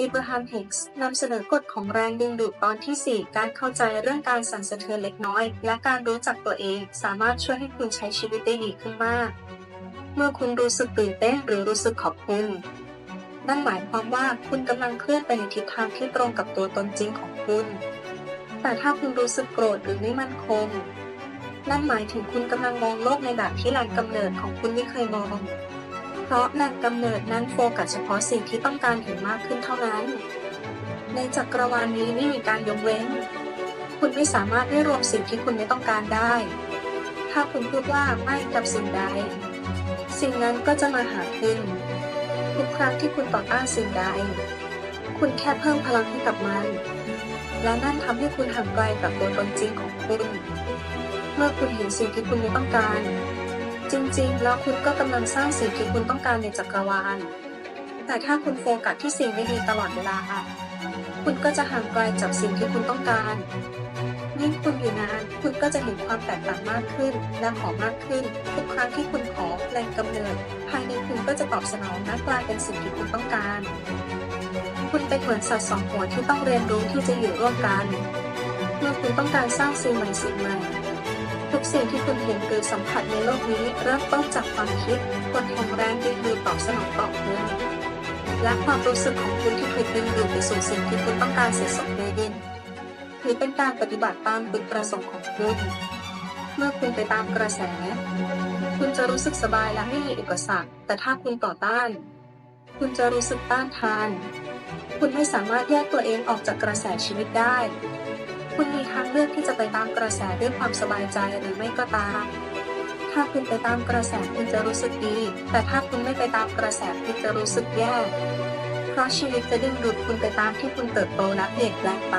อิบราฮัมฮิกส์นำเสนอกฎของแรงดึงดูดตอนที่ 4 การเข้าใจเรื่องการสั่นสะเทือนเล็กน้อย และการรู้จักตัวเอง สามารถช่วยให้คุณใช้ชีวิตได้ดีขึ้นมาก เมื่อคุณรู้สึกตื่นเต้นหรือรู้สึกขอบคุณนั่นหมายความว่าคุณกำลังเคลื่อนไปในทิศทางที่ตรงกับตัวตนจริงของคุณ แต่ถ้าคุณรู้สึกโกรธหรือไม่มั่นคง นั่นหมายถึงคุณกำลังมองโลกในแบบที่แหล่งกำเนิดของคุณไม่เคยมอง เพราะแหล่งกำเนิดนั้นโฟกัสเฉพาะสิ่งที่ต้องการเห็นมากขึ้นเท่านั้น ในจักรวาลนี้ไม่มีการยกเว้น คุณไม่สามารถได้รวมสิ่งที่คุณไม่ต้องการได้ ถ้าคุณพูดว่าไม่กับสิ่งใด สิ่งนั้นก็จะมาหาคุณทุกครั้งที่คุณต่อต้านสิ่งใด คุณแค่เพิ่มพลังให้กับมันและนั่นทำให้คุณห่างไกลกับตัวตนจริงของคุณ เมื่อคุณเห็นสิ่งที่คุณไม่ต้องการ จริง ๆ แล้วคุณก็กำลังสร้างสิ่งที่คุณต้องการในจักรวาล แต่ถ้าคุณโฟกัสที่สิ่งไม่ดีตลอดเวลาคุณก็จะห่างไกลจากสิ่งที่คุณต้องการยิ่งคุณอยู่นาน คุณก็จะเห็นความแตกต่างมากขึ้น และขอมากขึ้น ทุกครั้งที่คุณขอแรงกำเนิด ภายในคุณก็จะตอบสนองและกลายเป็นสิ่งที่คุณต้องการ คุณเป็นเหมือนสัตว์สองหัวที่ต้องเรียนรู้ที่จะอยู่ร่วมกัน เมื่อคุณต้องการสร้างสิ่งใหม่สิ่งใหม่ สิ่งที่คุณเห็นหรือสัมผัสในโลกนี้เริ่มต้นจากความคิดกฎแห่งแรงดึงดูดตอบสนองต่อคุณและความรู้สึกของคุณที่ถูกดึงดูดไปสู่สิ่งที่คุณต้องการเสร็จสมบูรณ์ถือเป็นการปฏิบัติตามจุดประสงค์ของคุณเมื่อคุณไปตามกระแส คุณจะรู้สึกสบายและไม่มีอุปสรรค แต่ถ้าคุณต่อต้าน คุณจะรู้สึกต้านทาน คุณไม่สามารถแยกตัวเองออกจากกระแสชีวิตได้ คุณมีทางเลือกที่จะไปตามกระแสด้วยความสบายใจหรือไม่ก็ตาม ถ้าคุณไปตามกระแสคุณจะรู้สึกดี แต่ถ้าคุณไม่ไปตามกระแสคุณจะรู้สึกแย่ เพราะชีวิตจะดึงดูดคุณไปตามที่คุณเติบโตและเปลี่ยนแปลงไป